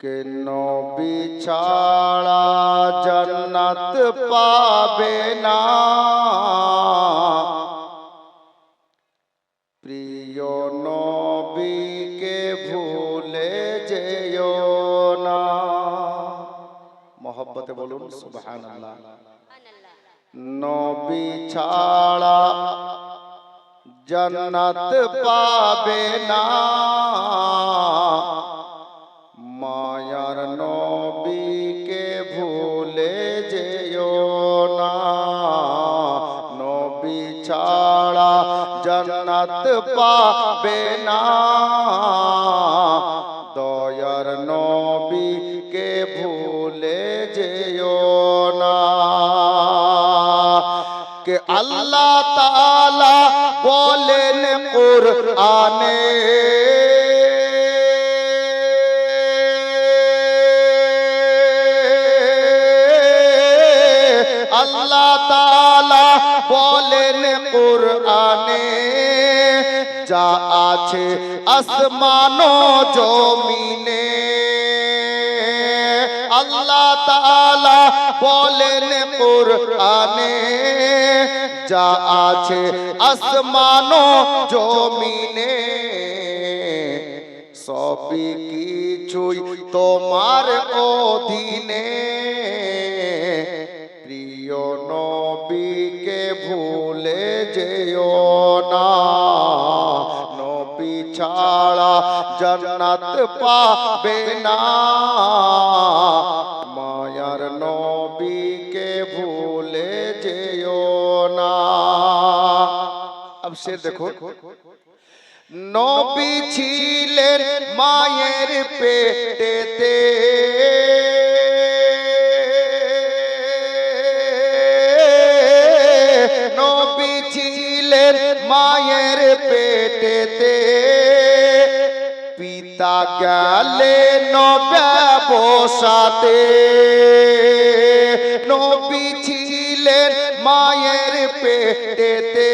কে নবী ছাড়া জান্নাত পাবে না প্রিয় নবীকে ভুলে যেও না মহব্বতে বলুন সুবহানাল্লাহ নবী ছাড়া জান্নাত পাবে না মায়ার নবীকে ভুলে যেও না। নবী ছাড়া জান্নাত পাবে না। দয়ার নবীকে ভুলে যেও না। কে আল্লাহ তাআলা বলেন কোরআনে বলেন কোরআনে, যা আছে আসমান জমিনে। আল্লাহ তাআলা বলেন কোরআনে, যা আছে আসমান জমিনে। সবই কিছুই তোমার অধীনে। যেও না। নবী ছাড়া জান্নাত পাবে না। মায়ার নবীকে ভুলে যেও না। আব সে দেখো। নবী ছিলেন মায়ের পেটেতে। পিতা গেলেন ব্যবসাতে নবী ছিলেন মায়ের পেটেতে।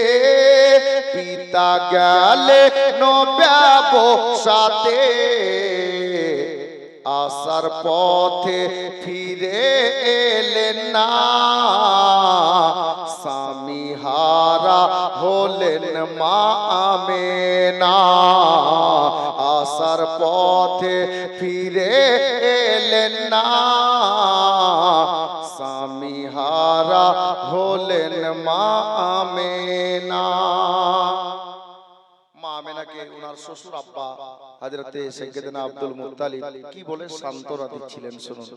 পিতা গেলে ব্যবসাতে আসার পথে ফিরে এলেন না। স্বামী হারা হলেন মা আমেনা। আসার পথে ফিরে এলেন না। স্বামী হারা হলেন মা আমেনা। মা আমেনাকে ওনার শ্বশুর আব্বা হাজরতে আব্দুল মুত্তালিব কি বলে দিচ্ছিলেন শুনুন।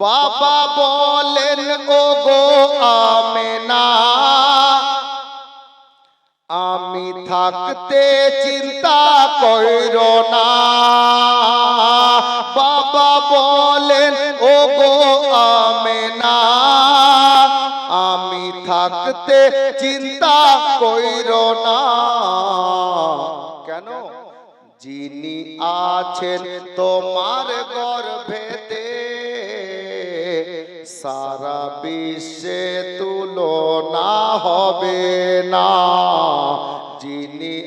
বাবা বলেন ও গো আমেনা আমি থাকতে চিন্তা কইর না। বাবা বলেন ও গো আমেনা, আমি থাকতে চিন্তা কইর না। কেন? যিনি আছেন তোমার গর্ভেতে, সারা বিশ্বে তুলনা হবে না।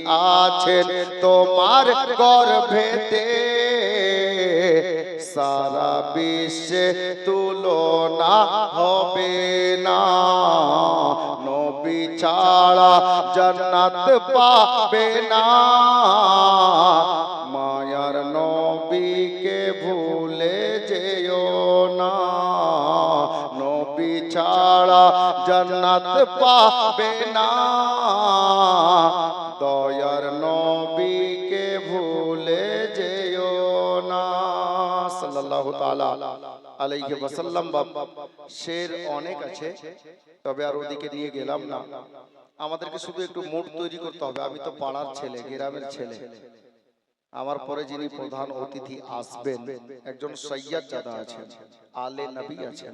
আছেন তোমার গর্ভেতে। সারা বিশ্বে তুলনা হবে না। নবী ছাড়া জান্নাত পাবে না। মায়ার নবীকে ভুলে যেও না। নবী ছাড়া জান্নাত পাবে না। দয়ার নবীকে ভুলে যেও না। সাল্লাল্লাহু তাআলা আলাইহি ওয়াসাল্লাম শের অনেক আছে, তবে আর ওদিকে নিয়ে গেলাম না। আমাদেরকে শুধু একটু মুড তৈরি করতে হবে। আমি তো পাড়ার ছেলে, গ্রামের ছেলে। আমার পরে যিনি প্রধান অতিথি আসবেন একজন সৈয়দ জাদা আছেন আলে নবী আছেন।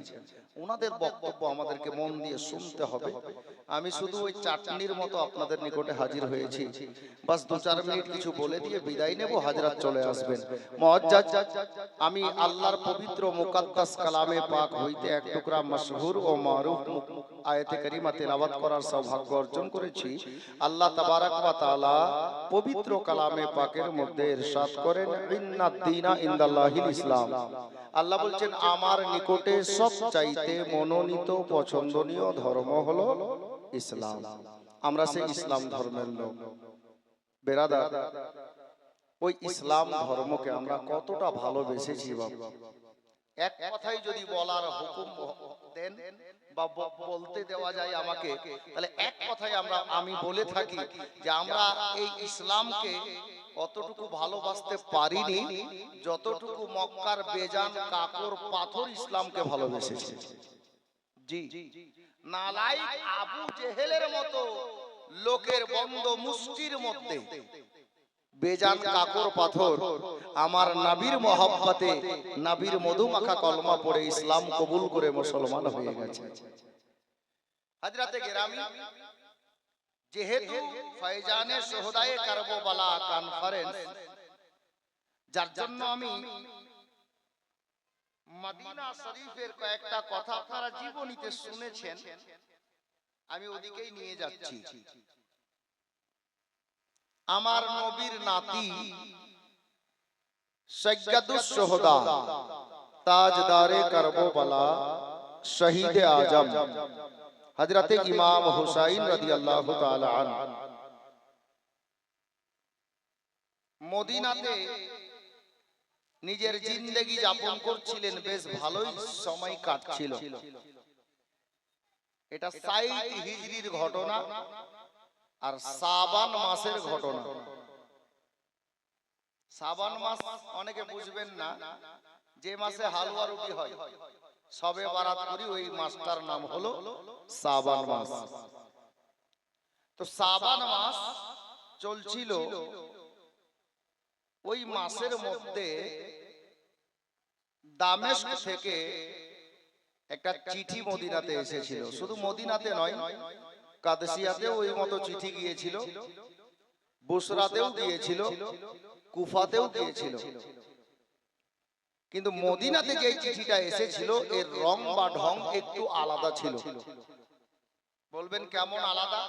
ওনাদের বক্তব্য আমাদেরকে মন দিয়ে শুনতে হবে। আমি শুধু ওই চাটনির মতো আপনাদের নিকটে হাজির হয়েছি। বাস দু চার মিনিট কিছু বলে দিয়ে বিদায় নেব হাজরাত চলে আসবেন। মুআজ্জাজ আমি আল্লাহর পবিত্র মুকাদ্দাস কালামে পাক হইতে এক টুকরা মশহুর ও মারুফ আয়াতে কারিমা তেলাওয়াত করার সৌভাগ্য অর্জন করেছি আল্লাহ তাবারাক ওয়া তাআলা পবিত্র কালামে পাকের মধ্যে ইরশাদ করেন ইন্নাদ দীনা ইনদাল্লাহিল ইসলাম। আল্লাহ বলছেন, আমার নিকটে সবচাইতে মনোনীত, পছন্দনীয় ধর্ম হলো ইসলাম। আমরা সেই ইসলাম ধর্মের লোক। বেরাদার, ওই ইসলাম ধর্মকে আমরা কতটা ভালোবেসেছি বাবা এক কথাই যদি বলার হুকুম দেন বা বলতে দেওয়া যায় আমাকে, তাহলে এক কথাই আমরা, আমি বলে থাকি যে আমরা এই ইসলামকে অতটুকু ভালোবাসতে পারিনি, যতটুকু মক্কার বেজান কাকর পাথর ইসলামকে ভালোবেসেছে। জি। নালাই আবু জেহেলের মতো লোকের বন্ধ মুষ্টির মধ্যে বেজান কাকর পাথর আমার নাবির মহাব্বাতে, নাবির মধুমাখা কলমা পড়ে ইসলাম কবুল করে মুসলমান হয়ে গেছে। হাজরাতে গেরামি যেহেতু ফয়জানে সোহদায়ে কারবালা কনফারেন্স যার জন্য আমি মদিনা শরীফের কয়েকটা কথা আপনারা জীবনীতে শুনেছেন, আমি ওদিকেই নিয়ে যাচ্ছি। আমার নবীর নাতি সৈয়দুস সোহদা, তাজদারে কারবালা শহীদ আজম। হযরত ইমাম হুসাইন তাআলা আন মদিনাতে নিজের জিন্দেগি যাপন করছিলেন বেশ ভালোই সময় কাটছিল। এটা সাইদ হিজরির ঘটনা আর সাবান মাসের ঘটনা। সাবান মাস অনেকে বুঝবেন না যে মাসে হালুয়া রুটি হয়। সবে বারাত করি ওই মাসটার নাম হলো সাবান মাস। তো সাবান মাস চলছিল ওই মাসের মধ্যে দামেস্ক থেকে একটা চিঠি মদিনাতে এসেছিল। শুধু মদিনাতে নয় কাদেসিয়াতেও ওই মতো চিঠি গিয়েছিল। বুসরাতেও গিয়েছিল কুফাতেও গিয়েছিল। কিন্তু মদিনা থেকে এই চিঠিটা এসেছিল এর রং বা ঢং একটু আলাদা ছিল। বলবেন কেমন আলাদা?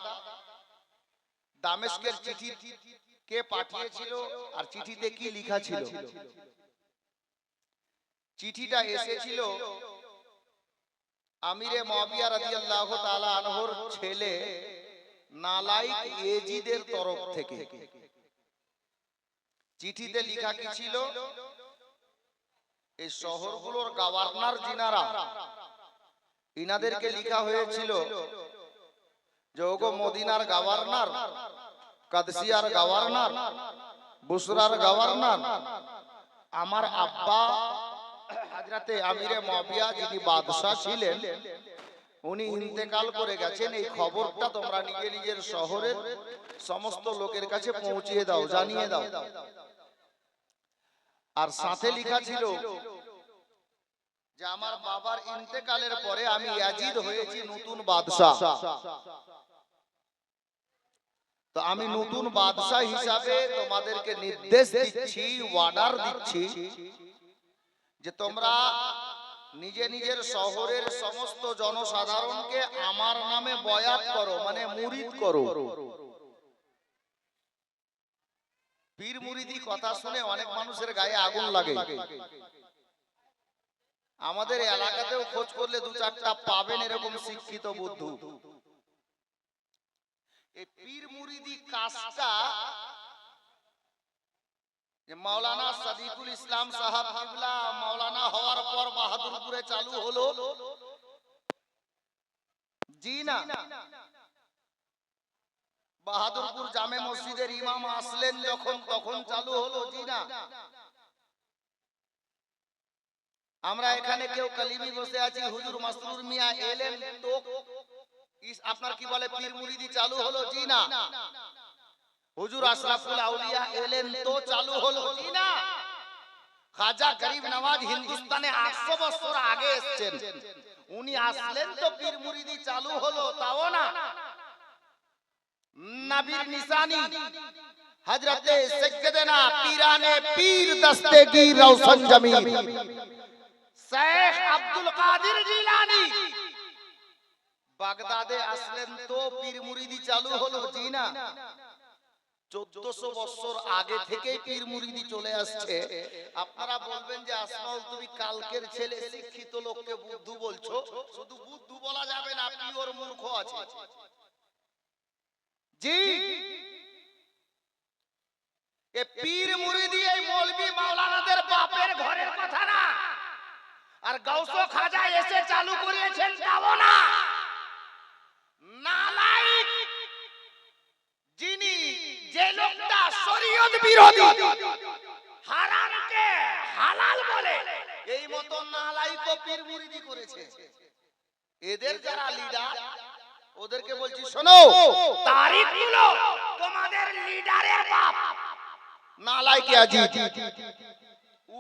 দামেস্কের চিঠি কে পাঠিয়েছিল আর চিঠিতে কি লেখা ছিল? চিঠিটা এসেছিল আমিরে মুয়াবিয়া রাদিয়াল্লাহু তাআলা আনহুর ছেলে নালাইক এজিদের তরফ থেকে। চিঠিতে লেখা কি ছিল? এই শহরগুলোর গভর্নর জিনারা ইনাদেরকে লেখা হয়েছিল যে ওগো মদিনার গভর্নর কাদসিয়ার গভর্নর বুসরার গভর্নর আমার আব্বা হাজরাতে আমিরে মুয়াবিয়া যিনি বাদশা ছিলেন, উনি ইন্তেকাল করে গেছেন। এই খবরটা তোমরা নিজে নিজের শহরের সমস্ত লোকের কাছে পৌঁছিয়ে দাও, জানিয়ে দাও। আর সাথে লেখা ছিল যে আমার বাবার ইন্তেকালের পরে আমি ইয়াজিদ হয়েছি নতুন বাদশা তো আমি নতুন বাদশা হিসাবে তোমাদেরকে নির্দেশ দিচ্ছি অর্ডার দিচ্ছি যে তোমরা নিজে নিজের শহরের সমস্ত জনসাধারণকে আমার নামে বয়াত করো মানে মুরিদ করো। পীর মুরিদি কথা শুনে অনেক মানুষের গায়ে আগুন লাগে। আমাদের এলাকাতেও খোঁজ করলে দু চারটা পাবেন এরকম শিক্ষিত বুদ্ধু। এই পীর মুরিদি কাজটা যে মাওলানা সাদিকুল ইসলাম সাহাব কিবলা মাওলানা হওয়ার পর বাহাদুরপুরে চালু হলো। জি না। বাহাদুরপুর জামে মসজিদের ইমাম আসলেন যখন, তখন চালু হলো জি না আমরা এখানে কেউ কালিমি বসে আছি, হুজুর মাসরুর মিয়া এলেন, তো আপনার কি বলে পীর মুরিদি চালু হলো জি না হুজুর আশরাফুল আউলিয়া এলেন, তো চালু হলো জি না খাজা গরিব নওয়াজ হিন্দুস্তানে 800 বছর আগে এসেছেন। উনি আসলেন তো পীর মুরিদি চালু হলো, তাও না। নবীর নিশানি। হযরতে সৈয়দনা পীরানে পীর দস্তগীর রওশন জমির শেখ আব্দুল কাদের জিলানী। বাগদাদে আসলেন তো পীর মুরিদি চালু হলো জি না চোদ্দশো বছর আগে থেকেই পীর মুরিদি চলে আসছে। আপনারা বলবেন যে আসমাউল তুমি কালকের ছেলে শিক্ষিত লোককে বুদ্ধু বলছো? শুধু বুদ্ধু বলা যাবে না পিওর মূর্খ আছে। যিনি যে লোকটা শরীয়ত বিরোধী হালাল বলে, এই মত নালাইক ও পীর এদের যারা লিডার ওদেরকে বলছি শোনো তারিখগুলো তোমাদের লিডারের বাপ। নালাইকে আজি ও